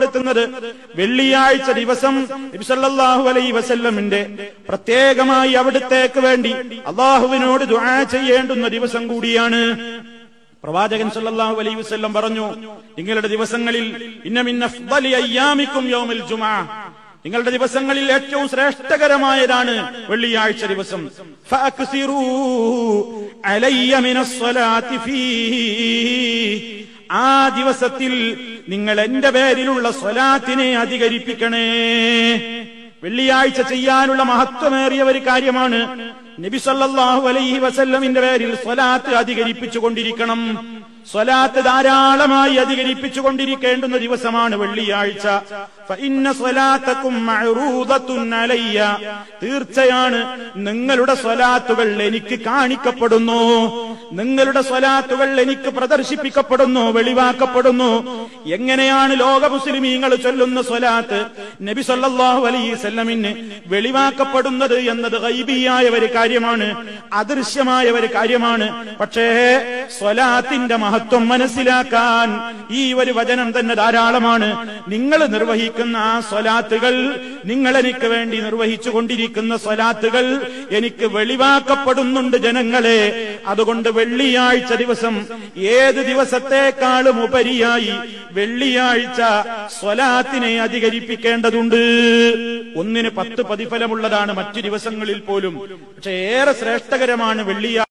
ഓർമ്മപ്പെടുത്തുന്നത് വെള്ളിയാഴ്ച ദിവസം നബിസല്ലാഹു അലൈ വസല്ലമിന്റെ പ്രത്യേകമായി അവിടുത്തേക്ക് വേണ്ടി അള്ളാഹുവിനോട് ദുആ ചെയ്യേണ്ടുന്ന ദിവസം കൂടിയാണ്. പ്രവാചകൻ സല്ലല്ലാഹു അലൈഹി വസല്ലം പറഞ്ഞു നിങ്ങളുടെ ദിവസങ്ങളിൽ ഇന്ന മിൻ അഫ്ദലി അയ്യാമിക്കും യൗമുൽ ജുമാ. നിങ്ങളുടെ ദിവസങ്ങളിൽ ഏറ്റവും ശ്രേഷ്ഠകരമായതാണ് വെള്ളിയാഴ്ച ദിവസം. ആ ദിവസത്തിൽ നിങ്ങൾ എന്റെ പേരിലുള്ള സ്വലാത്തിനെ അധികരിപ്പിക്കണേ. വെള്ളിയാഴ്ച ചെയ്യാനുള്ള മഹത്വമേറിയ ഒരു കാര്യമാണ് നബി സല്ലല്ലാഹു അലൈഹി വസല്ലമിന്റെ പേരിൽ സ്വലാത്ത് അധികരിപ്പിച്ചുകൊണ്ടിരിക്കണം. സ്വലാത്ത് ധാരാളമായി അധികരിപ്പിച്ചുകൊണ്ടിരിക്കേണ്ടുന്ന ദിവസമാണ് വെള്ളിയാഴ്ച. തീർച്ചയാണ് നിങ്ങളുടെ സ്വലാത്തുകൾ എനിക്ക് കാണിക്കപ്പെടുന്നു. നിങ്ങളുടെ സ്വലാത്തുകൾ എനിക്ക് പ്രദർശിപ്പിക്കപ്പെടുന്നു വെളിവാക്കപ്പെടുന്നു. എങ്ങനെയാണ് ലോക മുസ്ലിമീങ്ങൾ ചൊല്ലുന്ന സ്വലാത്ത്? നബി സല്ലാഹു അലൈസല്ലമിന് വെളിവാക്കപ്പെടുന്നത് എന്നത് ഗൈബിയായ ഒരു കാര്യമാണ് അദൃശ്യമായ ഒരു കാര്യമാണ്. പക്ഷേ സ്വലാത്തിന്റെ മഹത്വം മനസ്സിലാക്കാൻ ഈ ഒരു വചനം തന്നെ ധാരാളമാണ്. നിങ്ങൾ നിർവഹിക്കുന്ന ആ സ്വലാത്തുകൾ നിങ്ങൾ എനിക്ക് വേണ്ടി നിർവഹിച്ചു കൊണ്ടിരിക്കുന്ന സ്വലാത്തുകൾ എനിക്ക് വെളിവാക്കപ്പെടുന്നുണ്ട് ജനങ്ങളെ. അതുകൊണ്ട് വെള്ളിയാഴ്ച ദിവസം ഏത് ദിവസത്തെക്കാളും ഉപരിയായി വെള്ളിയാഴ്ച സ്വലാത്തിനെ അധികരിപ്പിക്കേണ്ടതുണ്ട്. ഒന്നിന് പത്ത് പ്രതിഫലമുള്ളതാണ് മറ്റു ദിവസങ്ങളിൽ പോലും. പക്ഷെ ഏറെ ശ്രേഷ്ഠകരമാണ് വെള്ളിയാഴ്ച